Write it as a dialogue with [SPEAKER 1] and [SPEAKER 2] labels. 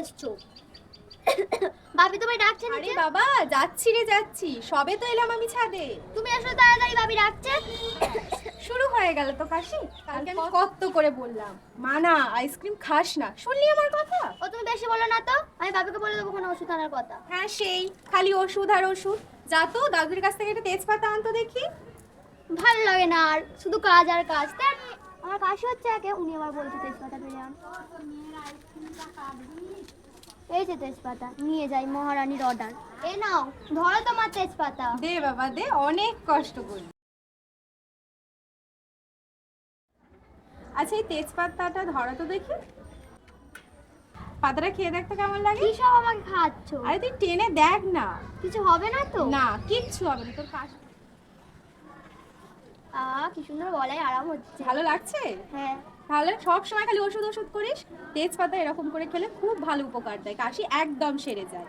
[SPEAKER 1] এসছো? ভাবি তোমায় ডাকছে
[SPEAKER 2] আরে বাবা যাচ্ছি রে যাচ্ছি। সবে তো এলাম আমি ছাদে।
[SPEAKER 1] তুমি এসো তাড়াতাড়ি ভাবি ডাকছে।
[SPEAKER 2] শুরু হয়ে গেল তো কাশি কালকে আমি কত করে বললাম মা না আইসক্রিম খাস না। শুনলি আমার কথা?
[SPEAKER 1] ও তুমি বেশি বলো না তো। আমি ভাবিকে বলে দেবো কোনো ওষুধ আনার কথা।
[SPEAKER 2] হ্যাঁ সেই। খালি ওষুধ আর ওষুধ। যা তো দাদুর কাছ থেকে একটা তেজপাতা আনতো দেখি।
[SPEAKER 1] ভালো লাগে না আর। শুধু কাজ আর কাজ ধ্যাৎ, আমার কাশি হচ্ছে একে উনি আবার বলছে তেজপাতা পেরে আন এই যে তেজপাতা নিয়ে যাই মহারানীর অর্ডার এ নাও ধরো তোমার তেজপাতা।
[SPEAKER 2] দে বাবা দে অনেক কষ্ট করি। আচ্ছা এই তেজপাতাটা ধরো তো দেখি। পাতাটা খেয়ে দেখতে কেমন লাগে?
[SPEAKER 1] কি সব আমাকে খাচ্ছ?
[SPEAKER 2] আরে তুই টেনে দেখ না।
[SPEAKER 1] কিছু হবে না তো?
[SPEAKER 2] না কিচ্ছু হবে না তোর কাশ
[SPEAKER 1] আ কি সুন্দর গলায় আরাম হচ্ছে।
[SPEAKER 2] ভালো লাগছে?
[SPEAKER 1] হ্যাঁ।
[SPEAKER 2] তাহলে সব সময় খালি ওষুধ ওষুধ করিস তেজপাতা এরকম করে খেলে খুব ভালো উপকার দেয় কাশি একদম সেরে যায়।